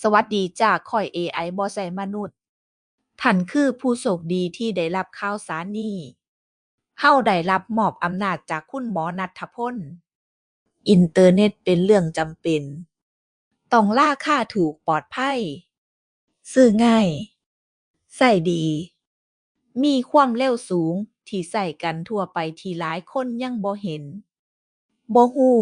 สวัสดีจ้าข้อย AI บ่ใช่มนุษย์ ท่านคือผู้โชคดีที่ได้รับข่าวสารนี้เราได้รับมอบอำนาจจากคุณหมอณัฐพล อินเทอร์เน็ตเป็นเรื่องจำเป็น ต้องราค่าถูกปลอดภัย ซื้อง่ายใช้ดี มีความเร็วสูงที่ใช้กันทั่วไปที่หลายคนยังบ่เห็นบ่รู้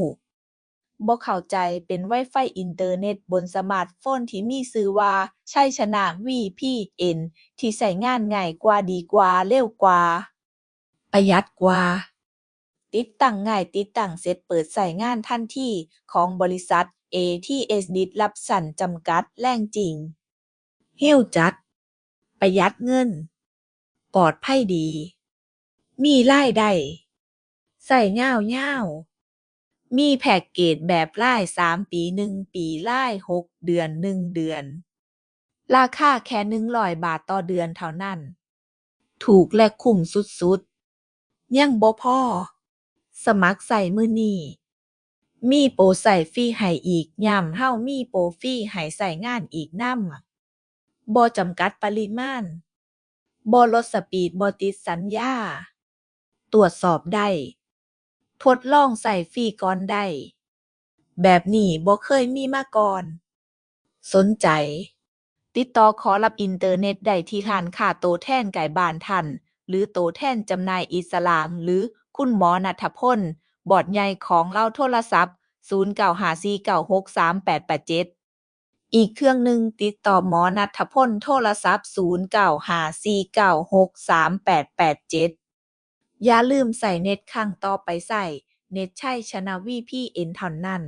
บ่เข้าใจเป็น Wi-Fi อินเทอร์เน็ตบนสมาร์ตโฟนที่มีชื่อว่า ใชัยชนะ VPN ที่ใช้งานง่ายกว่าดีกว่าเร็วกว่า ประหยัดกว่า ติดตั้งง่ายติดตั้งเสร็จเปิดใช้งานทันทีของบริษัท ATS Disruption จำกัดแรงจริงเร็วจัด ประหยัดเงิน ปลอดภัยดี มีรายได้ใช้ยาวยา มีแพ็กเกจแบบรายสามปีหนึ่งปีรายหกเดือนหนึ่งเดือน ราคาแค่หนึ่งร้อยบาทต่อเดือนเท่านั้น ถูกและคุ้มสุดสุดยังบ่พอ สมัครใช้มื้อนี้มีโปรใช้ฟรีให้อีกยามเรามีโปรฟรีให้ใช้งานอีกนำบ่จำกัดปริมาณบ่ลดสปีดบ่ติดสัญญา ตรวจสอบได้ ทดลองใช้ฟรีก่อนได้ แบบนี้บ่เคยมีมาก่อน สนใจ ติดต่อขอรับอินเทอร์เน็ตได้ที่ร้านค้าโตแทนใกล้บ้านท่าน หรือโตแทนจำหน่ายอิสลาม หรือคุณหมอณัฐพล บอดใหญ่ของเลาโทรศัพท์ 0954963887อีกเครื่องหนึ่งติดต่อหมอณัฐพลโทรศัพท์ 0954963887 อย่าลืมใส่เน็ตครั้งต่อไปใส่ เน็ตชัย ชนะ VPN เท่านั้น